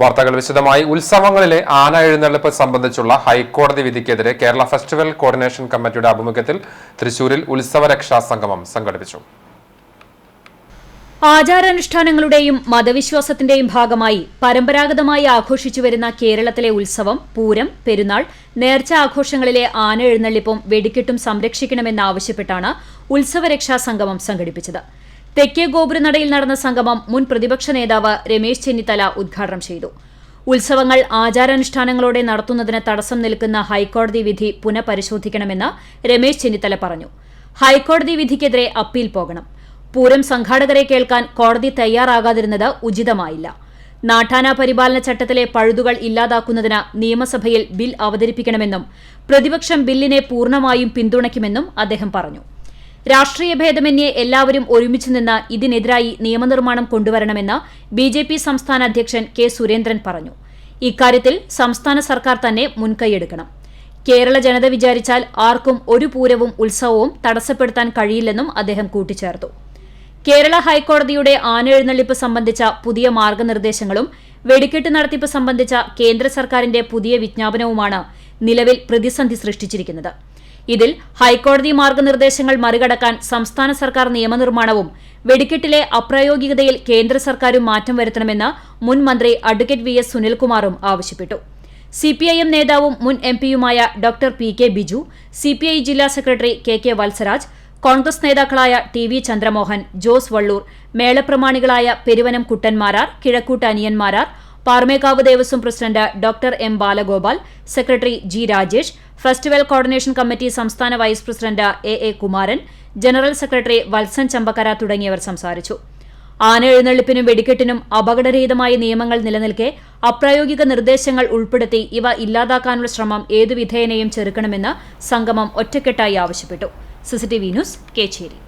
വാർത്തകൾ വിശദമായി. ഉത്സവങ്ങളിലെ ആന എഴുന്നള്ളിപ്പ് സംബന്ധിച്ചുള്ള ഹൈക്കോടതി വിധിക്കെതിരെ കേരള ഫെസ്റ്റിവൽ കോർഡിനേഷൻ കമ്മിറ്റിയുടെ ആഭിമുഖ്യത്തിൽ തൃശൂരിൽ ഉത്സവരക്ഷാ സംഗമം സംഘടിപ്പിച്ചു. ആചാരാനുഷ്ഠാനങ്ങളുടെയും മതവിശ്വാസത്തിന്റെയും ഭാഗമായി പരമ്പരാഗതമായി ആഘോഷിച്ചുവരുന്ന കേരളത്തിലെ ഉത്സവം പൂരം പെരുന്നാൾ നേർച്ച ആഘോഷങ്ങളിലെ ആന എഴുന്നള്ളിപ്പും വെടിക്കെട്ടും സംരക്ഷിക്കണമെന്നാവശ്യപ്പെട്ടാണ് ഉത്സവരക്ഷാ സംഗമം സംഘടിപ്പിച്ചത്. തെക്കേ ഗോപുരനടയിൽ നടന്ന സംഗമം മുൻ പ്രതിപക്ഷ നേതാവ് രമേശ് ചെന്നിത്തല ഉദ്ഘാടനം ചെയ്തു. ഉത്സവങ്ങൾ ആചാരാനുഷ്ഠാനങ്ങളോടെ നടത്തുന്നതിന് തടസ്സം നിൽക്കുന്ന ഹൈക്കോടതി വിധി പുനഃപരിശോധിക്കണമെന്ന് രമേശ് ചെന്നിത്തല പറഞ്ഞു. ഹൈക്കോടതി വിധിക്കെതിരെ അപ്പീൽ പോകണം. പൂരം സംഘാടകരെ കേൾക്കാൻ കോടതി തയ്യാറാകാതിരുന്നത് ഉചിതമായില്ല. നാട്ടാന പരിപാലന ചട്ടത്തിലെ പഴുതുകൾ ഇല്ലാതാക്കുന്നതിന് നിയമസഭയിൽ ബിൽ അവതരിപ്പിക്കണമെന്നും പ്രതിപക്ഷം ബില്ലിനെ പൂർണമായും പിന്തുണയ്ക്കുമെന്നും അദ്ദേഹം പറഞ്ഞു. രാഷ്ട്രീയ ഭേദമന്യേ എല്ലാവരും ഒരുമിച്ച് നിന്ന് ഇതിനെതിരായി നിയമനിർമ്മാണം കൊണ്ടുവരണമെന്ന് ബി ജെ പി സംസ്ഥാന അധ്യക്ഷൻ കെ സുരേന്ദ്രൻ പറഞ്ഞു. ഇക്കാര്യത്തിൽ സംസ്ഥാന സർക്കാർ തന്നെ മുൻകൈയെടുക്കണം. കേരള ജനത വിചാരിച്ചാൽ ആർക്കും ഒരു പൂരവും ഉത്സവവും തടസ്സപ്പെടുത്താൻ കഴിയില്ലെന്നും അദ്ദേഹം കൂട്ടിച്ചേർത്തു. കേരള ഹൈക്കോടതിയുടെ ആനെഴുന്നള്ളിപ്പ് സംബന്ധിച്ച പുതിയ മാർഗനിർദ്ദേശങ്ങളും വെടിക്കെട്ട് നടത്തിപ്പ് സംബന്ധിച്ച കേന്ദ്ര സർക്കാരിന്റെ പുതിയ വിജ്ഞാപനവുമാണ് നിലവിൽ പ്രതിസന്ധി സൃഷ്ടിച്ചിരിക്കുന്നത്. ഇതിൽ ഹൈക്കോടതി മാർഗനിർദ്ദേശങ്ങൾ മറികടക്കാൻ സംസ്ഥാന സർക്കാർ നിയമനിർമ്മാണവും വെടിക്കെട്ടിലെ അപ്രായോഗികതയിൽ കേന്ദ്ര സർക്കാരും മാറ്റം വരുത്തണമെന്ന് മുൻ മന്ത്രി അഡ്വക്കേറ്റ് വി എസ് സുനിൽകുമാറും ആവശ്യപ്പെട്ടു. സിപിഐഎം നേതാവും മുൻ M പിയുമായ doctor P K Biju CPI ജില്ലാ secretary K K Valsaraj Congress നേതാക്കളായ T V Chandramohan Jose Vallur മേളപ്രമാണികളായ Peruvanam Kuttan Marar Kizhakkoottu Aniyan Marar Paramekkavu Devaswom president doctor M Balagopal secretary G Rajesh festival coordination committee സംസ്ഥാന vice president A A Kumaran general secretary Valsan Chambakkara തുടങ്ങിയവർ സംസാരിച്ചു. ആന എഴുന്നള്ളിപ്പിനും വെടിക്കെട്ടിനും അപകടരഹിതമായ നിയമങ്ങൾ നിലനിൽക്കെ അപ്രായോഗിക നിർദ്ദേശങ്ങൾ ഉൾപ്പെടുത്തി ഇവ ഇല്ലാതാക്കാനുള്ള ശ്രമം ഏതു വിധേയനെയും ചെറുക്കണമെന്ന് സംഗമം ഒറ്റക്കെട്ടായി ആവശ്യപ്പെട്ടു. CCTV news Kechery.